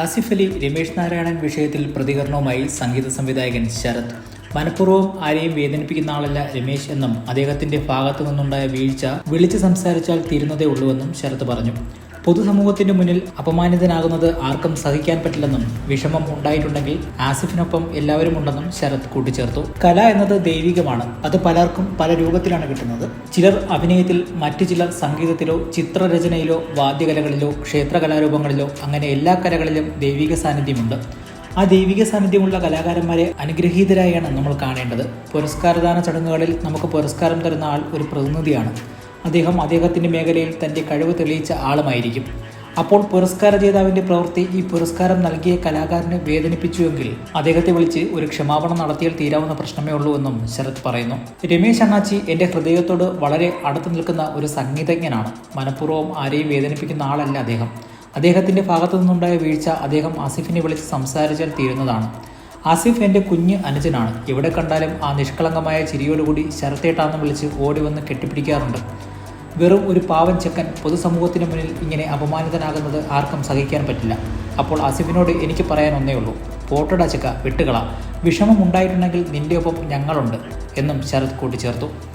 ആസിഫ് അലി രമേശ് നാരായണൻ വിഷയത്തിൽ പ്രതികരണവുമായി സംഗീത സംവിധായകൻ ശരത്. മനഃപൂർവം ആരെയും വേദനിപ്പിക്കുന്ന ആളല്ല രമേശ് എന്നും അദ്ദേഹത്തിന്റെ ഭാഗത്തു നിന്നുണ്ടായ വീഴ്ച വിളിച്ചു സംസാരിച്ചാൽ തീരുന്നതേ ഉള്ളൂവെന്നും ശരത് പറഞ്ഞു. പൊതുസമൂഹത്തിന്റെ മുന്നിൽ അപമാനിതനാകുന്നത് ആർക്കും സഹിക്കാൻ പറ്റില്ലെന്നും വിഷമം ഉണ്ടായിട്ടുണ്ടെങ്കിൽ ആസിഫിനൊപ്പം എല്ലാവരും ഉണ്ടെന്നും ശരത് കൂട്ടിച്ചേർത്തു. കല എന്നത് ദൈവികമാണ്. അത് പലർക്കും പല രൂപത്തിലാണ് കിട്ടുന്നത്. ചിലർ അഭിനയത്തിൽ മറ്റു ചിലർ സംഗീതത്തിലോ ചിത്രരചനയിലോ വാദ്യകലകളിലോ ക്ഷേത്രകലാരൂപങ്ങളിലോ അങ്ങനെ എല്ലാ കലകളിലും ദൈവിക സാന്നിധ്യമുണ്ട്. ആ ദൈവിക സാന്നിധ്യമുള്ള കലാകാരന്മാരെ അനുഗ്രഹീതരായാണ് നമ്മൾ കാണേണ്ടത്. പുരസ്കാരദാന ചടങ്ങുകളിൽ നമുക്ക് പുരസ്കാരം തരുന്ന ആൾ ഒരു പ്രതിനിധിയാണ്. അദ്ദേഹം അദ്ദേഹത്തിന്റെ മേഖലയിൽ തന്റെ കഴിവ് തെളിയിച്ച ആളുമായിരിക്കും. അപ്പോൾ പുരസ്കാര ജേതാവിന്റെ പ്രവൃത്തി ഈ പുരസ്കാരം നൽകിയ കലാകാരനെ വേദനിപ്പിച്ചുവെങ്കിൽ അദ്ദേഹത്തെ വിളിച്ച് ഒരു ക്ഷമാപണം നടത്തിയാൽ തീരാവുന്ന പ്രശ്നമേ ഉള്ളൂ എന്നും ശരത് പറയുന്നു. രമേശ് അണ്ണാച്ചി എന്റെ ഹൃദയത്തോട് വളരെ അടുത്ത് നിൽക്കുന്ന ഒരു സംഗീതജ്ഞനാണ്. മനഃപൂർവം ആരെയും വേദനിപ്പിക്കുന്ന ആളല്ല അദ്ദേഹം. അദ്ദേഹത്തിന്റെ ഭാഗത്തു നിന്നുണ്ടായ വീഴ്ച അദ്ദേഹം ആസിഫിനെ വിളിച്ച് സംസാരിച്ചാൽ തീരുന്നതാണ്. ആസിഫ് എന്റെ കുഞ്ഞ് അനുജനാണ്. എവിടെ കണ്ടാലും ആ നിഷ്കളങ്കമായ ചിരിയോടുകൂടി ശരത്തേട്ടാന്ന് വിളിച്ച് ഓടി വന്ന് കെട്ടിപ്പിടിക്കാറുണ്ട്. വെറും ഒരു പാവൻ ചെക്കൻ പൊതുസമൂഹത്തിന് മുന്നിൽ ഇങ്ങനെ അപമാനിതനാകുന്നത് ആർക്കും സഹിക്കാൻ പറ്റില്ല. അപ്പോൾ അസിഫിനോട് എനിക്ക് പറയാൻ ഒന്നേ ഉള്ളൂ. പോട്ടടാ ചെക്ക വിട്ടുകള. വിഷമം ഉണ്ടായിട്ടുണ്ടെങ്കിൽ നിന്റെ ഒപ്പം ഞങ്ങളുണ്ട് എന്നും ശരത് കൂട്ടിച്ചേർത്തു.